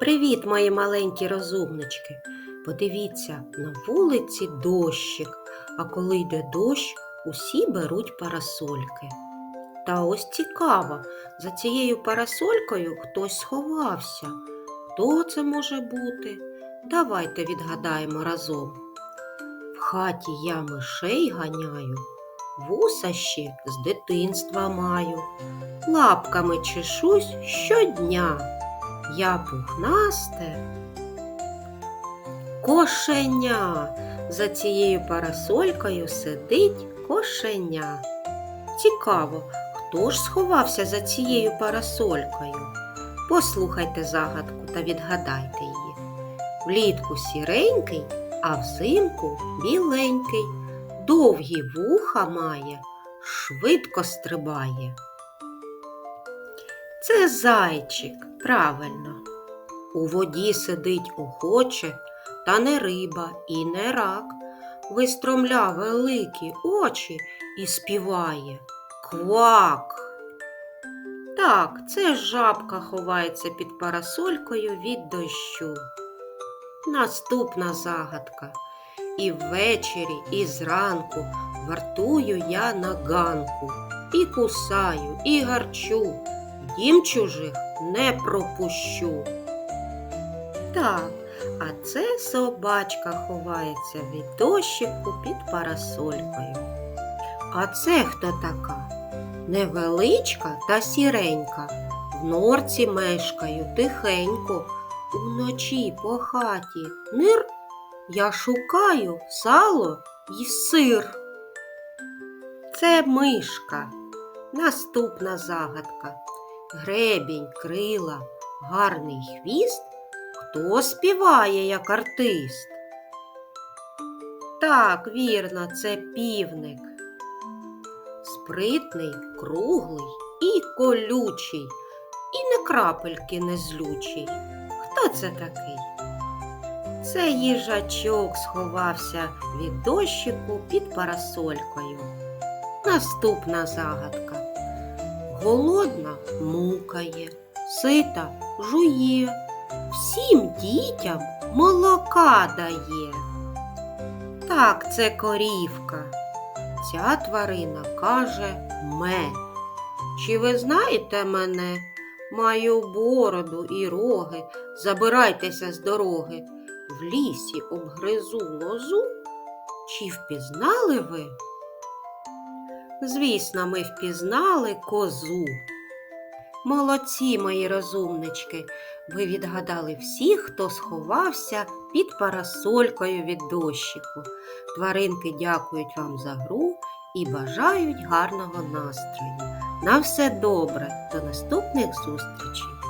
Привіт, мої маленькі розумнички. Подивіться, на вулиці дощик, а коли йде дощ, усі беруть парасольки. Та ось цікаво, за цією парасолькою хтось сховався. Хто це може бути? Давайте відгадаємо разом. В хаті я мишей ганяю, вуса ще з дитинства маю, лапками чешусь щодня. Я пухнасте. Кошеня. За цією парасолькою сидить кошеня. Цікаво, хто ж сховався за цією парасолькою? Послухайте загадку та відгадайте її. Влітку сіренький, а взимку біленький, довгі вуха має, швидко стрибає. Це зайчик, правильно. У воді сидить охоче, та не риба і не рак. Вистромля великі очі і співає Квак. Так, це жабка ховається під парасолькою від дощу. Наступна загадка. І ввечері, і зранку вартую я на ганку, і кусаю, і гарчу дім чужих не пропущу. Так, а це собачка ховається від дощику під парасолькою. А це хто така? Невеличка та сіренька. В норці мешкаю тихенько. Уночі по хаті нир. Я шукаю сало й сир. Це мишка. Наступна загадка гребінь, крила, гарний хвіст, хто співає як артист? Так, вірно, це півник. Спритний, круглий і колючий, і не крапельки не злючий. Хто це такий? Це їжачок сховався від дощику під парасолькою. Наступна загадка. Голодна мукає, сита жує, всім дітям молока дає. Так, це корівка. Ця тварина каже ме. Чи ви знаєте мене? Маю бороду і роги, забирайтеся з дороги. В лісі обгризу лозу. Чи впізнали ви? Звісно, ми впізнали козу. Молодці, мої розумнички, ви відгадали всіх, хто сховався під парасолькою від дощику. Тваринки дякують вам за гру і бажають гарного настрою. На все добре, до наступних зустрічей!